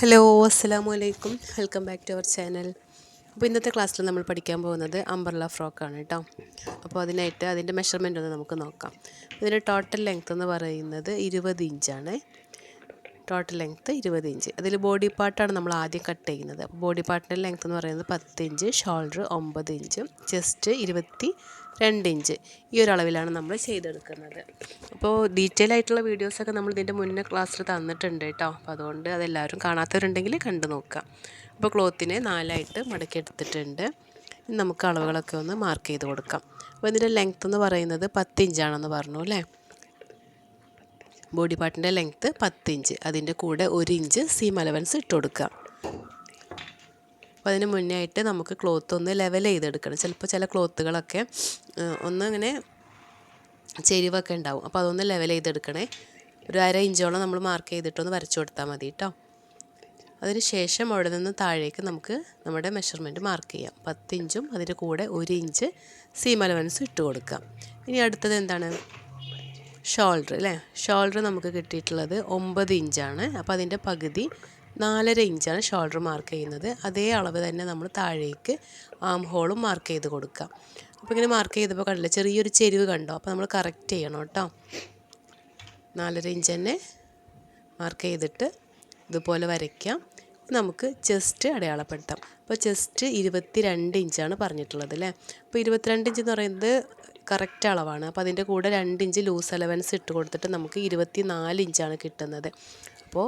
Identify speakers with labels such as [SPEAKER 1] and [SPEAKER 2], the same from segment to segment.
[SPEAKER 1] Hello അസ്സലാമു അലൈക്കും welcome back to our channel. അപ്പോൾ ഇന്നത്തെ ക്ലാസ്സിൽ നമ്മൾ പഠിക്കാൻ പോകുന്നത് അംബർല ഫ്രോക്കാണ് കേട്ടോ. അപ്പോൾ അതിനായിട്ട് അതിന്റെ മെഷർമെന്റ് ഒന്ന് നമുക്ക് നോക്കാം. ഇതിന്റെ ടോട്ടൽ ലെങ്ത് എന്ന് പറയുന്നത് ഇരുപത് ഇഞ്ചാണ്. ടോട്ടൽ ലെങ്ത്ത് ഇരുപത് ഇഞ്ച്. അതിൽ ബോഡി പാർട്ടാണ് നമ്മൾ ആദ്യം കട്ട് ചെയ്യുന്നത്. ബോഡി പാർട്ടിന്റെ ലെങ്ത്ത് എന്ന് പറയുന്നത് പത്ത് ഇഞ്ച് ഷോൾഡർ ഒമ്പത് ഇഞ്ച് ചെസ്റ്റ് ഇരുപത്തി രണ്ട് ഇഞ്ച്. ഈ ഒരു അളവിലാണ് നമ്മൾ ചെയ്തെടുക്കുന്നത്. അപ്പോൾ ഡീറ്റെയിൽ ആയിട്ടുള്ള വീഡിയോസൊക്കെ നമ്മൾ ഇതിന്റെ മുന്നേ ക്ലാസ്സിൽ തന്നിട്ടുണ്ട് കേട്ടോ. അപ്പോൾ അതുകൊണ്ട് അതെല്ലാവരും കാണാത്തവരുണ്ടെങ്കിൽ കണ്ടു നോക്കാം അപ്പോൾ ക്ലോത്തിനെ നാലായിട്ട് മടക്കി എടുത്തിട്ടുണ്ട് നമുക്ക് അളവുകളൊക്കെ ഒന്ന് മാർക്ക് ചെയ്ത് കൊടുക്കാം. അപ്പോൾ ഇതിന്റെ ലെങ്ത്ത് എന്ന് പറയുന്നത് പത്ത് ഇഞ്ചാണെന്ന് പറഞ്ഞു അല്ലേ? ബോഡി പാർട്ടിന്റെ ലെങ്ത്ത് പത്ത് ഇഞ്ച്. അതിന്റെ കൂടെ ഒരു ഇഞ്ച് സീം അലവൻസ് ഇട്ട് കൊടുക്കുക. അപ്പോൾ അതിന് മുന്നേ ആയിട്ട് നമുക്ക് ക്ലോത്ത് ഒന്ന് ലെവൽ ചെയ്തെടുക്കണം. ചിലപ്പോൾ ചില ക്ലോത്തുകളൊക്കെ ഒന്ന് ഇങ്ങനെ ചെരിവൊക്കെ ഉണ്ടാവും. അപ്പോൾ അതൊന്ന് ലെവൽ ചെയ്തെടുക്കണേ. ഒരു അര ഇഞ്ചോളം നമ്മൾ മാർക്ക് ചെയ്തിട്ടൊന്ന് വരച്ചു കൊടുത്താൽ മതി കേട്ടോ അതിന് ശേഷം അവിടെ നിന്ന് താഴേക്ക് നമുക്ക് നമ്മുടെ മെഷർമെന്റ് മാർക്ക് ചെയ്യാം. പത്ത് ഇഞ്ചും അതിന്റെ കൂടെ ഒരു ഇഞ്ച് സീം അലവൻസ് ഇട്ട് കൊടുക്കാം. ഇനി അടുത്തത് എന്താണ്? ഷോൾഡർ അല്ലേ? ഷോൾഡർ നമുക്ക് കിട്ടിയിട്ടുള്ളത് ഒമ്പത് ഇഞ്ചാണ്. അപ്പോൾ അതിന്റെ പകുതി നാലര ഇഞ്ചാണ് ഷോൾഡർ മാർക്ക് ചെയ്യുന്നത്. അതേ അളവ് തന്നെ നമ്മൾ താഴേക്ക് ആം ഹോളും മാർക്ക് ചെയ്ത് കൊടുക്കാം. അപ്പോൾ ഇങ്ങനെ മാർക്ക് ചെയ്തപ്പോൾ കണ്ടില്ല ചെറിയൊരു ചെരിവ് കണ്ടോ? അപ്പോൾ നമ്മൾ കറക്റ്റ് ചെയ്യണം കേട്ടോ. നാലര ഇഞ്ച് തന്നെ മാർക്ക് ചെയ്തിട്ട് ഇതുപോലെ വരയ്ക്കാം. നമുക്ക് ചെസ്റ്റ് അടയാളപ്പെടുത്താം. അപ്പോൾ ചെസ്റ്റ് ഇരുപത്തി രണ്ട് ഇഞ്ചാണ് പറഞ്ഞിട്ടുള്ളത് അല്ലേ? അപ്പോൾ ഇരുപത്തിരണ്ട് ഇഞ്ച് എന്ന് പറയുന്നത് കറക്റ്റ് അളവാണ്. അപ്പോൾ അതിന്റെ കൂടെ രണ്ട് ഇഞ്ച് ലൂസ് അലവൻസ് ഇട്ട് കൊടുത്തിട്ട് നമുക്ക് ഇരുപത്തി നാല് ഇഞ്ചാണ് കിട്ടുന്നത്. അപ്പോൾ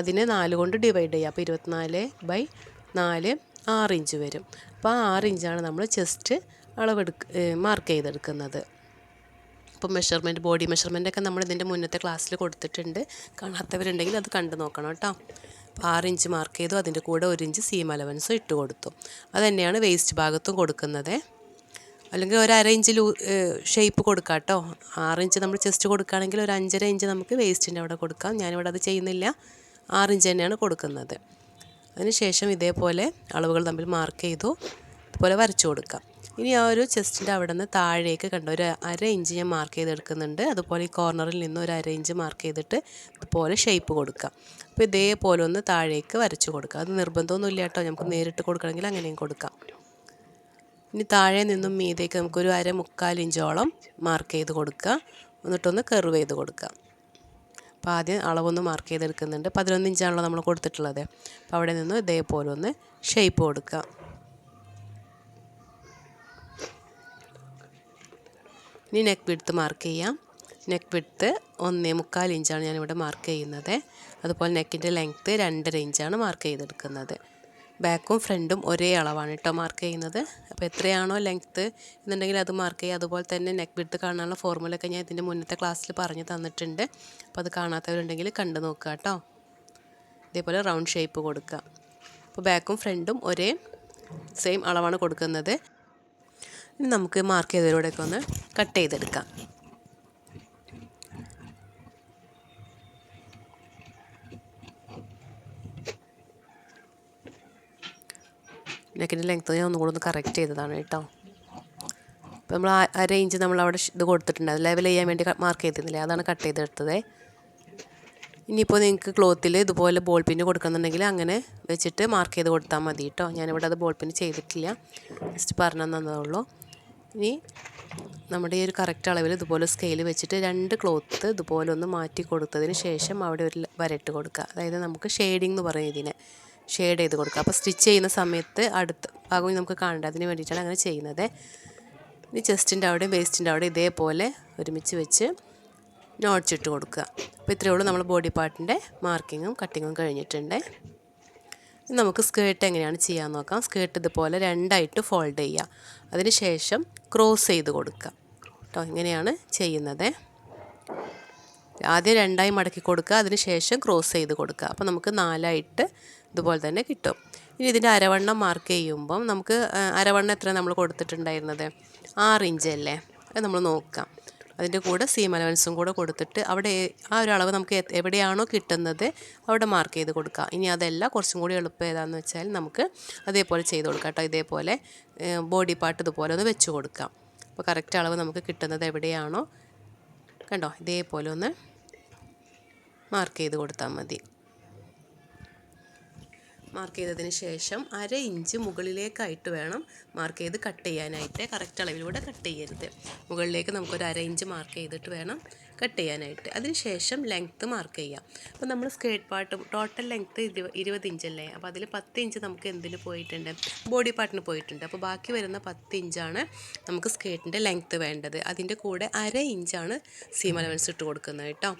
[SPEAKER 1] അതിനെ നാല് കൊണ്ട് ഡിവൈഡ് ചെയ്യുക അപ്പോൾ ഇരുപത്തിനാല് ബൈ നാല് ആറ് ഇഞ്ച് വരും. അപ്പോൾ ആ ആറ് ഇഞ്ചാണ് നമ്മൾ ചെസ്റ്റ് അളവെടുക്ക് മാർക്ക് ചെയ്തെടുക്കുന്നത്. അപ്പോൾ മെഷർമെന്റ് ബോഡി മെഷർമെന്റ് ഒക്കെ നമ്മൾ ഇതിന്റെ മുന്നത്തെ ക്ലാസ്സിൽ കൊടുത്തിട്ടുണ്ട്. കാണാത്തവരുണ്ടെങ്കിൽ അത് കണ്ടു നോക്കണം കേട്ടോ. അപ്പോൾ ആറ് ഇഞ്ച് മാർക്ക് ചെയ്തു അതിന്റെ കൂടെ ഒരു ഇഞ്ച് സീം അലവൻസും ഇട്ട് കൊടുത്തു. അത് തന്നെയാണ് വേസ്റ്റ് ഭാഗത്തും കൊടുക്കുന്നത്. അല്ലെങ്കിൽ ഒരു അര ഇഞ്ച് ലൂ ഷേപ്പ് കൊടുക്കാം കേട്ടോ ആറ് ഇഞ്ച് നമ്മൾ ചെസ്റ്റ് കൊടുക്കുകയാണെങ്കിൽ ഒരു അഞ്ചര ഇഞ്ച് നമുക്ക് വേസ്റ്റിന്റെ അവിടെ കൊടുക്കാം. ഞാനിവിടെ അത് ചെയ്യുന്നില്ല. ആറ് ഇഞ്ച് തന്നെയാണ് കൊടുക്കുന്നത്. അതിനുശേഷം ഇതേപോലെ അളവുകൾ തമ്മിൽ മാർക്ക് ചെയ്തു. ഇതുപോലെ വരച്ചു കൊടുക്കാം. ഇനി ആ ഒരു ചെസ്റ്റിന്റെ അവിടെ നിന്ന് താഴേക്ക് കണ്ട ഒരു അര ഇഞ്ച് ഞാൻ മാർക്ക് ചെയ്തെടുക്കുന്നുണ്ട്. അതുപോലെ ഈ കോർണറിൽ നിന്ന് ഒരു അര ഇഞ്ച് മാർക്ക് ചെയ്തിട്ട് ഇതുപോലെ ഷേപ്പ് കൊടുക്കാം. അപ്പോൾ ഇതേപോലെ ഒന്ന് താഴേക്ക് വരച്ചു കൊടുക്കുക അത് നിർബന്ധമൊന്നുമില്ല കേട്ടോ നമുക്ക് നേരിട്ട് കൊടുക്കണമെങ്കിൽ അങ്ങനെയും കൊടുക്കാം. ഇനി താഴെ നിന്നും മീതേക്ക് നമുക്കൊരു അര മുക്കാൽ ഇഞ്ചോളം മാർക്ക് ചെയ്ത് കൊടുക്കുക. എന്നിട്ടൊന്ന് കർവ് ചെയ്ത് കൊടുക്കുക. അപ്പോൾ ആദ്യം അളവൊന്ന് മാർക്ക് ചെയ്തെടുക്കുന്നുണ്ട്. പതിനൊന്ന് ഇഞ്ചാണല്ലോ നമ്മൾ കൊടുത്തിട്ടുള്ളത്. അപ്പോൾ അവിടെ നിന്ന് ഇതേപോലെ ഒന്ന് ഷേപ്പ് കൊടുക്കുക. ഇനി നെക്ക് വിടുത്ത് മാർക്ക് ചെയ്യാം. നെക്ക് വിടുത്ത് ഒന്നേ മുക്കാൽ ഇഞ്ചാണ് ഞാനിവിടെ മാർക്ക് ചെയ്യുന്നത്. അതുപോലെ നെക്കിന്റെ ലെങ്ത്ത് രണ്ടര ഇഞ്ചാണ് മാർക്ക് ചെയ്തെടുക്കുന്നത്. ബാക്കും ഫ്രണ്ടും ഒരേ അളവാണ് കേട്ടോ മാർക്ക് ചെയ്യുന്നത്. അപ്പോൾ എത്രയാണോ ലെങ്ത്ത് എന്നുണ്ടെങ്കിൽ അത് മാർക്ക് ചെയ്യുക. അതുപോലെ തന്നെ നെക്ക് വിടുത്ത് കാണാനുള്ള ഫോർമുലയൊക്കെ ഞാൻ ഇതിന്റെ മുന്നത്തെ ക്ലാസ്സിൽ പറഞ്ഞു തന്നിട്ടുണ്ട്. അപ്പോൾ അത് കാണാത്തവരുണ്ടെങ്കിൽ കണ്ടു നോക്കുക കേട്ടോ ഇതേപോലെ റൗണ്ട് ഷേപ്പ് കൊടുക്കുക. അപ്പോൾ ബാക്കും ഫ്രണ്ടും ഒരേ സെയിം അളവാണ് കൊടുക്കുന്നത്. ഇനി നമുക്ക് മാർക്ക് ചെയ്തതിലൂടെയൊക്കെ ഒന്ന് കട്ട് ചെയ്തെടുക്കാം. നെക്കിന്റെ ലെങ്ത്ത് ഞാൻ ഒന്നുകൂടെ ഒന്ന് കറക്റ്റ് ചെയ്തതാണ് കേട്ടോ. അപ്പോൾ നമ്മൾ ആ റേഞ്ച് നമ്മൾ അവിടെ ഇത് കൊടുത്തിട്ടുണ്ട്. ലെവൽ ചെയ്യാൻ വേണ്ടി മാർക്ക് ചെയ്തിരുന്നില്ലേ? അതാണ് കട്ട് ചെയ്തെടുത്തത് ഇനിയിപ്പോൾ നിങ്ങൾക്ക് ക്ലോത്തിൽ ഇതുപോലെ ബോൾ പിന്ന് കൊടുക്കുന്നുണ്ടെങ്കിൽ അങ്ങനെ വെച്ചിട്ട് മാർക്ക് ചെയ്ത് കൊടുത്താൽ മതി കേട്ടോ. ഞാനിവിടെ അത് ബോൾ പിന്ന് ചെയ്തിട്ടില്ല. ജസ്റ്റ് പറഞ്ഞു തന്നതുള്ളൂ ഇനി നമ്മുടെ ഈ ഒരു കറക്റ്റ് അളവിൽ ഇതുപോലെ സ്കെയിൽ വെച്ചിട്ട് രണ്ട് ക്ലോത്ത് ഇതുപോലെ ഒന്ന് മാറ്റി കൊടുത്തതിന് ശേഷം അവിടെ ഒരു വരട്ട് കൊടുക്കുക. അതായത് നമുക്ക് ഷെയ്ഡിങ് എന്ന് പറയും ഇതിനെ. ഷെയ്ഡ് ചെയ്ത് കൊടുക്കുക. അപ്പോൾ സ്റ്റിച്ച് ചെയ്യുന്ന സമയത്ത് അടുത്ത ഭാഗം നമുക്ക് കാണണ്ട? അതിന് വേണ്ടിയിട്ടാണ് അങ്ങനെ ചെയ്യുന്നത്. ഇനി ചെസ്റ്റിന്റെ അവിടെ വേസ്റ്റിന്റെ അവിടെ ഇതേപോലെ ഒരുമിച്ച് വെച്ച് നോട്ട്സ് ഇട്ട് കൊടുക്കുക. അപ്പോൾ ഇത്രയേ ഉള്ളൂ നമ്മൾ ബോഡി പാർട്ടിന്റെ മാർക്കിങ്ങും കട്ടിങ്ങും കഴിഞ്ഞിട്ടുണ്ട്. നമുക്ക് സ്കേർട്ട് എങ്ങനെയാണ് ചെയ്യാൻ നോക്കാം. സ്കേർട്ട് ഇതുപോലെ രണ്ടായിട്ട് ഫോൾഡ് ചെയ്യുക. അതിന് ശേഷം ക്രോസ് ചെയ്ത് കൊടുക്കുക. കേട്ടോ ഇങ്ങനെയാണ് ചെയ്യുന്നത്. ആദ്യം രണ്ടായി മടക്കി കൊടുക്കുക. അതിന് ശേഷം ക്രോസ് ചെയ്ത് കൊടുക്കുക. അപ്പോൾ നമുക്ക് നാലായിട്ട് ഇതുപോലെ തന്നെ കിട്ടും. ഇനി ഇതിന്റെ അരവണ്ണം മാർക്ക് ചെയ്യുമ്പം നമുക്ക് അരവണ്ണം എത്ര നമ്മൾ കൊടുത്തിട്ടുണ്ടായിരുന്നത്? ആറ് ഇഞ്ച് അല്ലേ? അത് നമ്മൾ നോക്കാം. അതിന്റെ കൂടെ സീം അലവൻസും കൂടെ കൊടുത്തിട്ട് അവിടെ ആ ഒരു അളവ് നമുക്ക് എവിടെയാണോ കിട്ടുന്നത് അവിടെ മാർക്ക് ചെയ്ത് കൊടുക്കുക ഇനി അതല്ല കുറച്ചും കൂടി എളുപ്പം ഏതാണെന്ന് വെച്ചാൽ നമുക്ക് അതേപോലെ ചെയ്ത് കൊടുക്കാം കേട്ടോ. ഇതേപോലെ ബോഡി പാർട്ട് ഇതുപോലെ ഒന്ന് വെച്ച് കൊടുക്കാം. അപ്പോൾ കറക്റ്റ് അളവ് നമുക്ക് കിട്ടുന്നത് എവിടെയാണോ? കണ്ടോ? ഇതേപോലെ ഒന്ന് മാർക്ക് ചെയ്ത് കൊടുത്താൽ മതി. മാർക്ക് ചെയ്തതിന് ശേഷം അര ഇഞ്ച് മുകളിലേക്കായിട്ട് വേണം മാർക്ക് ചെയ്ത് കട്ട് ചെയ്യാനായിട്ട്. കറക്റ്റ് അളവിലൂടെ കട്ട് ചെയ്യരുത്. മുകളിലേക്ക് നമുക്കൊരു അര ഇഞ്ച് മാർക്ക് ചെയ്തിട്ട് വേണം കട്ട് ചെയ്യാനായിട്ട്. അതിന് ശേഷം ലെങ്ത്ത് മാർക്ക് ചെയ്യാം. അപ്പോൾ നമ്മൾ സ്കേർട്ട് പാർട്ട് ടോട്ടൽ ലെങ്ത്ത് ഇരുപ ഇരുപത് ഇഞ്ചല്ലേ അപ്പോൾ അതിൽ പത്ത് ഇഞ്ച് നമുക്ക് എന്തിന് പോയിട്ടുണ്ട്? ബോഡി പാർട്ടിന് പോയിട്ടുണ്ട്. അപ്പോൾ ബാക്കി വരുന്ന പത്ത് ഇഞ്ചാണ് നമുക്ക് സ്കേർട്ടിന്റെ ലെങ്ത്ത് വേണ്ടത്. അതിന്റെ കൂടെ അര ഇഞ്ചാണ് സീം അലവൻസ് ഇട്ട് കൊടുക്കുന്നത് കേട്ടോ.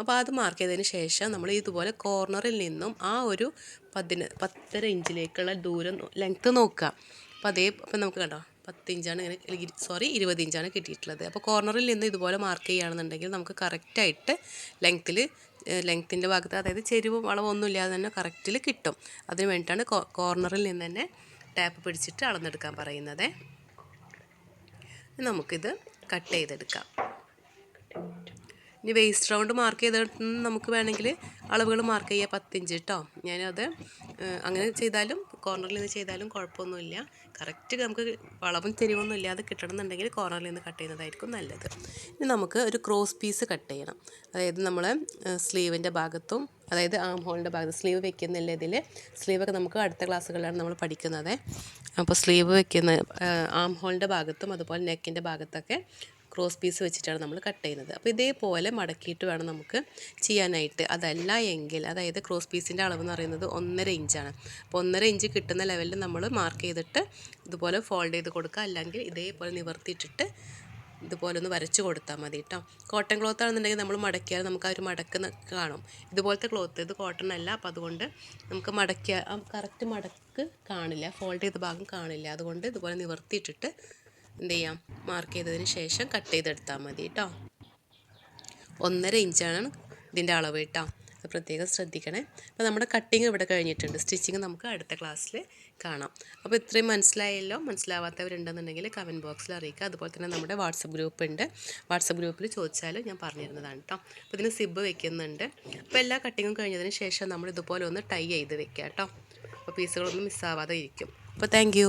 [SPEAKER 1] അപ്പോൾ അത് മാർക്ക് ചെയ്തതിന് ശേഷം നമ്മൾ ഇതുപോലെ കോർണറിൽ നിന്നും ആ ഒരു പതിന് പത്തര ഇഞ്ചിലേക്കുള്ള ദൂരം ലെങ്ത്ത് നോക്കുക. അപ്പോൾ അതേ അപ്പം നമുക്ക് കണ്ടോ? പത്ത് ഇഞ്ചാണ് ഇങ്ങനെ സോറി ഇരുപത് ഇഞ്ചാണ് കിട്ടിയിട്ടുള്ളത്. അപ്പോൾ കോർണറിൽ നിന്ന് ഇതുപോലെ മാർക്ക് ചെയ്യുകയാണെന്നുണ്ടെങ്കിൽ നമുക്ക് കറക്റ്റായിട്ട് ലെങ്ത്തിൽ ലെങ്ത്തിന്റെ ഭാഗത്ത് അതായത് ചെരുവ് വളവൊന്നും ഇല്ലാതെ തന്നെ കറക്റ്റിൽ കിട്ടും. അതിന് വേണ്ടിയിട്ടാണ് കോർണറിൽ നിന്ന് തന്നെ ടാപ്പ് പിടിച്ചിട്ട് അളന്നെടുക്കാൻ പറയുന്നത്. നമുക്കിത് കട്ട് ചെയ്തെടുക്കാം. ഇനി വേസ്റ്റ് റൗണ്ട് മാർക്ക് ചെയ്തിട്ട് നമുക്ക് വേണമെങ്കിൽ അളവുകൾ മാർക്ക് ചെയ്യുക പത്തിഞ്ച് കേട്ടോ ഞാനത് അങ്ങനെ ചെയ്താലും കോർണറിൽ നിന്ന് ചെയ്താലും കുഴപ്പമൊന്നുമില്ല. കറക്റ്റ് നമുക്ക് വളവും തിരിവൊന്നും ഇല്ലാതെ കിട്ടണമെന്നുണ്ടെങ്കിൽ കോർണറിൽ നിന്ന് കട്ട് ചെയ്യുന്നതായിരിക്കും നല്ലത്. ഇനി നമുക്ക് ഒരു ക്രോസ് പീസ് കട്ട് ചെയ്യണം. അതായത് നമ്മൾ സ്ലീവിന്റെ ഭാഗത്തും അതായത് ആം ഹോളിന്റെ ഭാഗത്ത് സ്ലീവ് വെക്കുന്നില്ല ഇതിൽ. സ്ലീവൊക്കെ നമുക്ക് അടുത്ത ക്ലാസ്സുകളിലാണ് നമ്മൾ പഠിക്കുന്നത്. അപ്പോൾ സ്ലീവ് വെക്കുന്ന ആം ഹോളിന്റെ ഭാഗത്തും അതുപോലെ നെക്കിന്റെ ഭാഗത്തൊക്കെ ക്രോസ് പീസ് വെച്ചിട്ടാണ് നമ്മൾ കട്ട് ചെയ്യുന്നത്. അപ്പോൾ ഇതേപോലെ മടക്കിയിട്ട് വേണം നമുക്ക് ചെയ്യാനായിട്ട്. അതല്ല എങ്കിൽ അതായത് ക്രോസ് പീസിന്റെ അളവ് എന്ന് പറയുന്നത് ഒന്നര ഇഞ്ചാണ്. അപ്പോൾ ഒന്നര ഇഞ്ച് കിട്ടുന്ന ലെവലിൽ നമ്മൾ മാർക്ക് ചെയ്തിട്ട് ഇതുപോലെ ഫോൾഡ് ചെയ്ത് കൊടുക്കുക. അല്ലെങ്കിൽ ഇതേപോലെ നിവർത്തിയിട്ടിട്ട് ഇതുപോലെ ഒന്ന് വരച്ച് കൊടുത്താൽ മതി കേട്ടോ കോട്ടൺ ക്ലോത്ത് ആണെന്നുണ്ടെങ്കിൽ നമ്മൾ മടക്കിയാൽ നമുക്ക് ആ ഒരു മടക്ക് കാണും. ഇതുപോലത്തെ ക്ലോത്ത് ഇത് കോട്ടൺ അല്ല. അപ്പോൾ അതുകൊണ്ട് നമുക്ക് മടക്കിയ കറക്റ്റ് മടക്ക് കാണില്ല. ഫോൾഡ് ചെയ്ത ഭാഗം കാണില്ല. അതുകൊണ്ട് ഇതുപോലെ നിവർത്തിയിട്ടിട്ട് എന്ത് ചെയ്യാം? മാർക്ക് ചെയ്തതിന് ശേഷം കട്ട് ചെയ്തെടുത്താൽ മതി കേട്ടോ ഒന്നര ഇഞ്ചാണ് ഇതിന്റെ അളവ് കേട്ടോ അത് പ്രത്യേകം ശ്രദ്ധിക്കണേ. അപ്പോൾ നമ്മുടെ കട്ടിങ് ഇവിടെ കഴിഞ്ഞിട്ടുണ്ട്. സ്റ്റിച്ചിങ് നമുക്ക് അടുത്ത ക്ലാസ്സിൽ കാണാം. അപ്പോൾ ഇത്രയും മനസ്സിലായല്ലോ? മനസ്സിലാവാത്തവരുണ്ടെന്നുണ്ടെങ്കിൽ കമന്റ് ബോക്സിൽ അറിയിക്കുക. അതുപോലെ തന്നെ നമ്മുടെ വാട്സപ്പ് ഗ്രൂപ്പ് ഉണ്ട്. വാട്സപ്പ് ഗ്രൂപ്പിൽ ചോദിച്ചാലും ഞാൻ പറഞ്ഞിരുന്നതാണ് കേട്ടോ അപ്പോൾ ഇതിന് സിബ് വെക്കുന്നുണ്ട്. അപ്പോൾ എല്ലാ കട്ടിങ്ങും കഴിഞ്ഞതിന് ശേഷം നമ്മൾ ഇതുപോലെ ഒന്ന് ടൈ ചെയ്ത് വെക്കുക കേട്ടോ അപ്പോൾ പീസുകളൊന്നും മിസ്സാവാതെ ഇരിക്കും. അപ്പോൾ താങ്ക്